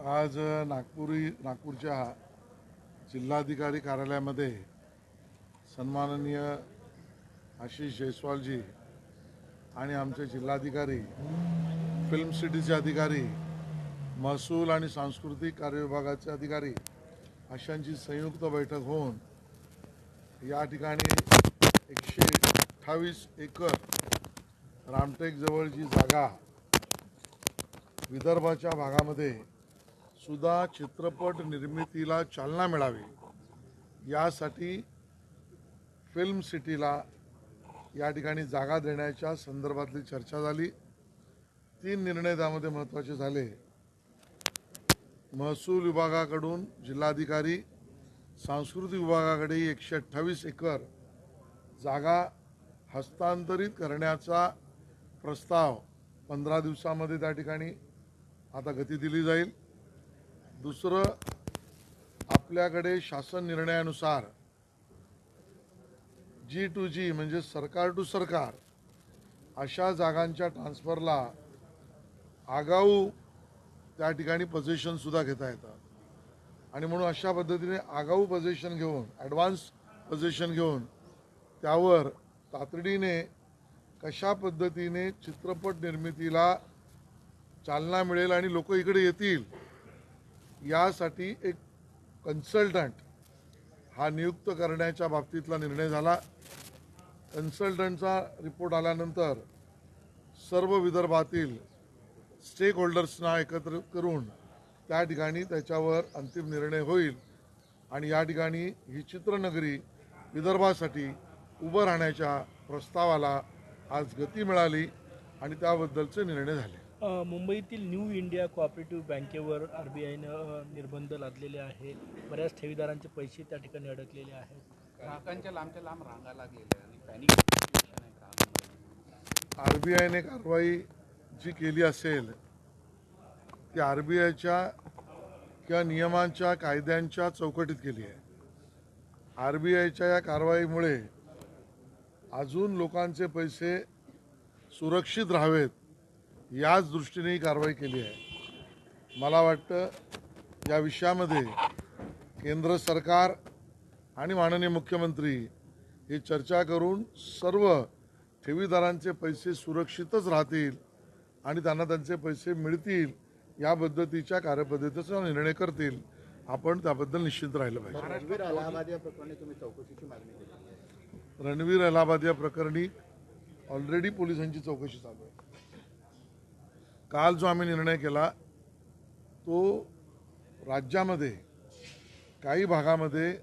आज नागपुरी नागपूरच्या जिल्हाधिकारी कार्यालयामध्ये सन्माननीय आशिष जयस्वालजी आणि आमचे जिल्हाधिकारी फिल्म सिटीचे अधिकारी महसूल आणि सांस्कृतिक कार्य विभागाचे अधिकारी अशांची संयुक्त बैठक होऊन या ठिकाणी एकशे अठ्ठावीस एकर रामटेकजवळ जी जागा विदर्भाच्या भागामध्ये सुद्धा चित्रपट निर्मितीला चालना मिळावी यासाठी फिल्म सिटीला या ठिकाणी जागा देण्याच्या संदर्भातली चर्चा झाली. तीन निर्णय त्यामध्ये महत्त्वाचे झाले. महसूल विभागाकडून जिल्हाधिकारी सांस्कृतिक विभागाकडे एकशे अठ्ठावीस एकर जागा हस्तांतरित करण्याचा प्रस्ताव पंधरा दिवसामध्ये त्या ठिकाणी आता गती दिली जाईल. दुसरं आपल्याकडे शासन निर्णयानुसार जी टू जी म्हणजे सरकार टू सरकार अशा जागांच्या ट्रान्सफरला आगाऊ त्या ठिकाणी पोझिशनसुद्धा घेता येतात. आणि म्हणून अशा पद्धतीने आगाऊ पोझिशन घेऊन ॲडव्हान्स पोझिशन घेऊन त्यावर तातडीने कशा पद्धतीने चित्रपट निर्मितीला चालना मिळेल आणि लोक इकडे येतील यासाठी एक कन्सल्टंट हा नियुक्त करण्याच्या बाबतीतला निर्णय झाला. कन्सल्टंटचा रिपोर्ट आल्यानंतर सर्व विदर्भातील स्टेक होल्डर्सना एकत्र करून त्या ठिकाणी त्याच्यावर अंतिम निर्णय होईल आणि या ठिकाणी ही चित्रनगरी विदर्भासाठी उभं राहण्याच्या प्रस्तावाला आज गती मिळाली आणि त्याबद्दलचे निर्णय झाले. मुंबईतील न्यू इंडिया कोऑपरेटिव्ह बँकेवर आर बी आयनं निर्बंध लादलेले आहे बऱ्याच ठेवीदारांचे पैसे त्या ठिकाणी अडकलेले आहेत. ग्राहकांच्या लांबच्या लांब रांगा लागलेल्या आणि पॅनिक आर बी आयने कारवाई जी केली असेल ती आर बी आयच्या किंवा नियमांच्या कायद्यांच्या चौकटीत केली आहे. आर बी आयच्या या कारवाईमुळे अजून लोकांचे पैसे सुरक्षित राहावेत याच दृष्टीने ही कारवाई केली आहे. मला वाटतं या विषयामध्ये केंद्र सरकार आणि माननीय मुख्यमंत्री ही चर्चा करून सर्व ठेवीदारांचे पैसे सुरक्षितच राहतील आणि त्यांना त्यांचे पैसे मिळतील या पद्धतीच्या कार्यपद्धतीचा निर्णय करतील. आपण त्याबद्दल निश्चित राहिलं पाहिजे. रणवीर अलाहाबाद या प्रकरणी तुम्ही चौकशीची मागणी केली आहे. रणवीर अलाहाबाद या प्रकरणी ऑलरेडी पोलिसांची चौकशी चालू आहे. काल जो आम्ही निर्णय केला तो राज्यामध्ये काही भागामध्ये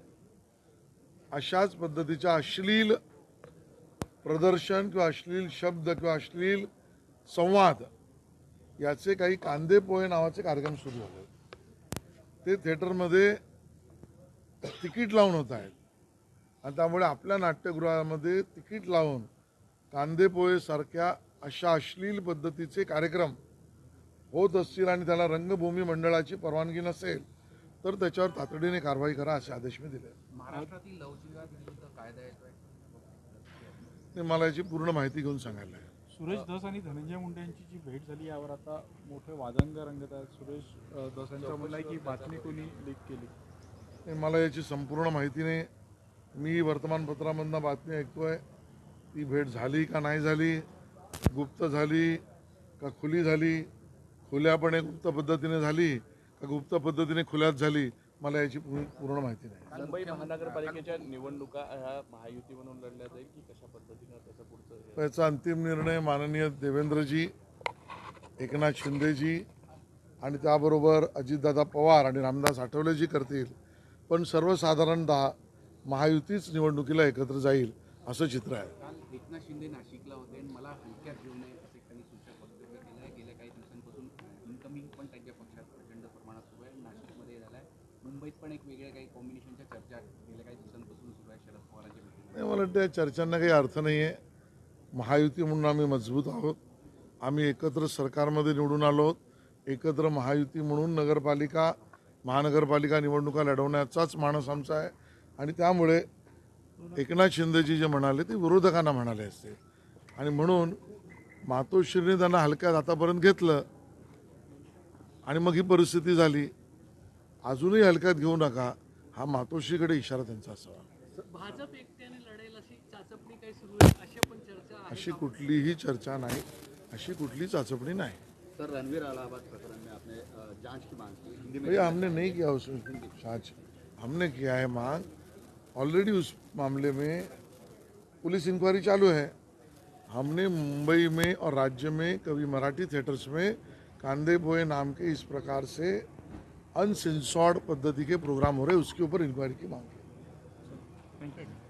अशाच पद्धतीच्या अश्लील प्रदर्शन किंवा अश्लील शब्द किंवा अश्लील संवाद याचे काही कांदेपोहे नावाचे कार्यक्रम सुरू झाले. ते थिएटरमध्ये तिकीट लावून होत आहेत. आणि त्यामुळे आपल्या नाट्यगृहामध्ये तिकीट लावून कांदेपोहेसारख्या अशा अश्लील पद्धतीचे कार्यक्रम होत असतील आणि त्याला रंगभूमी मंडळाची परवानगी नसेल तर त्याच्यावर तातडीने कारवाई करा असे आदेश मी दिले. महाराष्ट्रातील मला याची पूर्ण माहिती घेऊन सांगायला आहे. सुरेश धस आणि धनंजय मुंडे यांची जी भेट झाली यावर आता मोठे वादंग रंगत आहेत. सुरेश अ, धस यांचं म्हणणं आहे की बातमी कोणी लीक केली? ते मला याची संपूर्ण माहिती नाही. मी वर्तमानपत्रामधनं बातमी ऐकतोय. ती भेट झाली का नाही झाली? गुप्त झाली का खुली झाली? खुल्यापणे गुप्त पद्धतीने झाली का गुप्त पद्धतीने खुल्यात झाली मला याची पूर्ण माहिती नाही. मुंबई महानगरपालिकेच्या निवडणुका ह्या महायुती म्हणून लढल्या जाईल की कशा पद्धतीनं त्याचं पुढचं त्याचा अंतिम निर्णय माननीय देवेंद्रजी एकनाथ शिंदेजी आणि त्याबरोबर अजितदादा पवार आणि रामदास आठवलेजी करतील. पण सर्वसाधारणतः महायुतीच निवडणुकीला एकत्र जाईल असं चित्र आहे. एकनाथ शिंदे नाशिकला होते मला हलक्यात घेऊ नये असे त्यांनी सूचक वक्तव्य केलं आहे गेल्या काही दिवसांपासून इन्कमिंग पण त्यांच्या पक्षात प्रचंड प्रमाणात सुरू आहे नाशिकमध्ये झालं आहे मुंबईत पण एक वेगळ्या काही कॉम्बिनेशनच्या चर्चा गेल्या काही दिवसांपासून सुरू आहे शरद पवारांच्या भेटीत नाही, मला वाटतं या चर्चांना काही अर्थ नाही आहे महायुती म्हणून आम्ही मजबूत आहोत. आम्ही एकत्र सरकारमध्ये निवडून आलो आहोत. एकत्र महायुती म्हणून नगरपालिका महानगरपालिका निवडणुका लढवण्याचाच मानस आमचा आहे. आणि त्यामुळे एकनाथ शिंदेजी जे म्हणाले ते विरोधकांना म्हणाले असते. आणि म्हणून मातोश्रीने त्यांना हलक्यात आतापर्यंत घेतलं. आणि मग ही परिस्थिती झाली. अजूनही हलक्यात घेऊ नका. हा मातोश्रीकडे इशारा त्यांचा असावा. भाजप एकट्याने लढेल अशी चाचपणी काही सुरू आहे? अशा पण चर्चा आहे अशी कुठलीही चर्चा नाही. अशी कुठली चाचपणी नाही. सर रणवीर अलाहाबाद प्रकरण में आपने अ, जांच की मांग की? हिंदी में भैया हमने नहीं किया उसमें जांच। हमने किया है मांग। ऑलरेडी उस मामले में पुलिस इंक्वायरी चालू है। हमने मुंबई में और राज्य में कभी मराठी थिएटर्स में कांदे बोए नाम के इस प्रकार से अनसेंसॉर्ड पद्धति के प्रोग्राम हो रहे उसके ऊपर इंक्वायरी की मांग थैंक यू